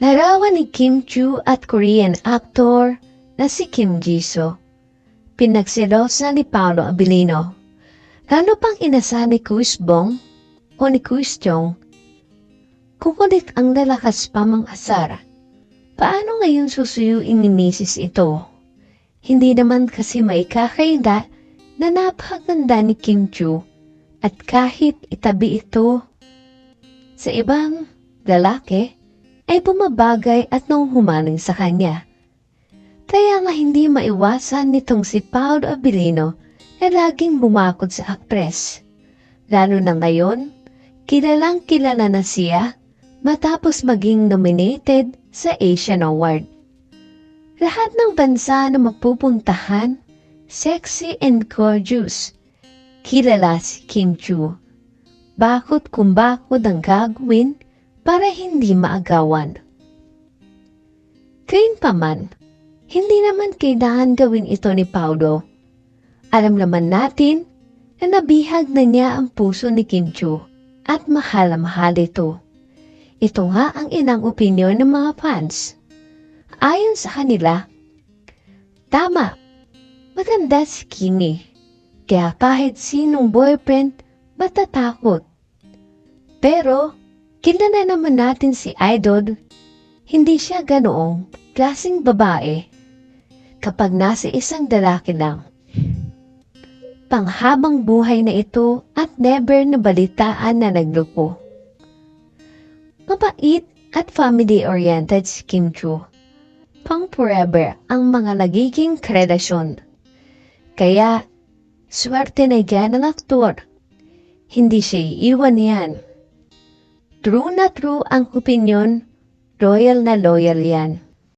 Larawan ni Kim Chu at Korean actor na si Kim Jisoo. Pinagsilosa ni Paolo Abilino. Lalo pang inasa ni Kuis Bong o ni Kuis Chong. Kukulit ang lalakas pa mang asar. Paano ngayon susuyuin ni Mrs. ito? Hindi naman kasi maikakaida na napakaganda ni Kim Chu at kahit itabi ito sa ibang lalaki ay bumabagay at nanghumaling sa kanya. Kaya nga hindi maiwasan nitong si Paul Abilino na laging bumakod sa aktres. Lalo na ngayon, kilalang kilala na siya matapos maging nominated sa Asian Award. Lahat ng bansa na mapupuntahan, sexy and gorgeous. Kilala si Kim Chu. Bakit kung bakit ang gagawin para hindi maagawan. Gayunpaman, hindi naman kailangan gawin ito ni Paulo. Alam naman natin na nabihag na niya ang puso ni Kim Chu at mahal mahal ito. Ito nga ang inang opinion ng mga fans. Ayon sa kanila, tama, maganda si Kimi. Kaya kahit sinong boyfriend, matatakot. Pero, kilala naman natin si Idol, hindi siya ganoong klaseng babae kapag nasa isang lalaki lang. Panghabang buhay na ito at never na balitaan na naglupo. Mabait at family-oriented si Kim Chu. Pang forever ang mga nagiging krelasyon. Kaya, swerte na yan ang aktor. Hindi siya iiwan yan. True na true ang opinion, loyal na loyal yan.